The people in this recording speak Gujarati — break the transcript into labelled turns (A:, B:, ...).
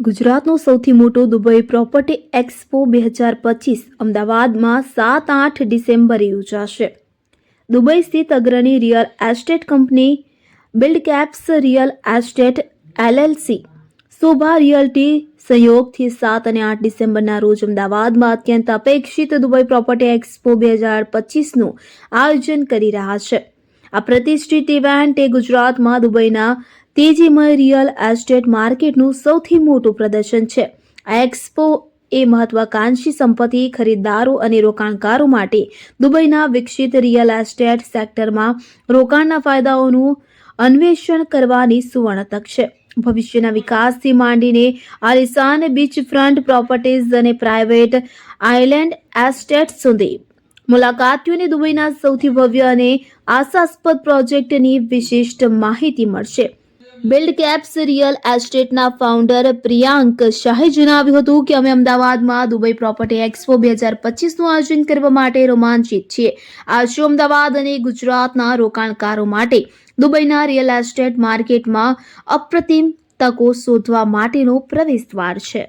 A: ગુજરાતનો સૌથી મોટો દુબઈ પ્રોપર્ટી એક્સપો બે હજાર પચીસ અમદાવાદમાં સાત આઠ ડિસેમ્બરે યોજાશે. દુબઈ સ્થિત અગ્રણી real estate company Build Caps real estate LLC Sobha Realty સંયોગથી સાત અને આઠ ડિસેમ્બરના રોજ અમદાવાદમાં અત્યંત અપેક્ષિત દુબઈ પ્રોપર્ટી એક્સપો બે હજાર પચીસનું આયોજન કરી રહ્યા છે. આ પ્રતિષ્ઠિત ઇવેન્ટ એ ગુજરાતમાં દુબઈના તેજીમય રિયલ એસ્ટેટ માર્કેટનું સૌથી મોટું પ્રદર્શન છે. આ એક્સપો એ મહત્વાકાંક્ષી સંપત્તિ, ખરીદદારો અને રોકાણકારો માટે દુબઈના વિકસિત રિયલ એસ્ટેટ સેક્ટરમાં રોકાણના ફાયદાઓનું અન્વેષણ કરવાની સુવર્ણ તક છે. ભવિષ્યના વિકાસથી માંડીને આલિશાન બીચ ફ્રન્ટ પ્રોપર્ટીઝ અને પ્રાઇવેટ આઇલેન્ડ એસ્ટેટ સુધી મુલાકાતીઓને દુબઈના સૌથી ભવ્ય અને આશાસ્પદ પ્રોજેક્ટની વિશિષ્ટ માહિતી મળશે. બિલ્ડ કેપ્સ રિયલ એસ્ટેટના ફાઉન્ડર પ્રિયાંક શાહે જણાવ્યું હતું કે અમે અમદાવાદમાં દુબઈ પ્રોપર્ટી એક્સપો બે હજાર પચીસનું આયોજન કરવા માટે રોમાંચિત છીએ. આ શો અમદાવાદ અને ગુજરાતના રોકાણકારો માટે દુબઈના રિયલ એસ્ટેટ માર્કેટમાં અપ્રતિમ તકો શોધવા માટેનો પ્રવેશ દ્વાર છે.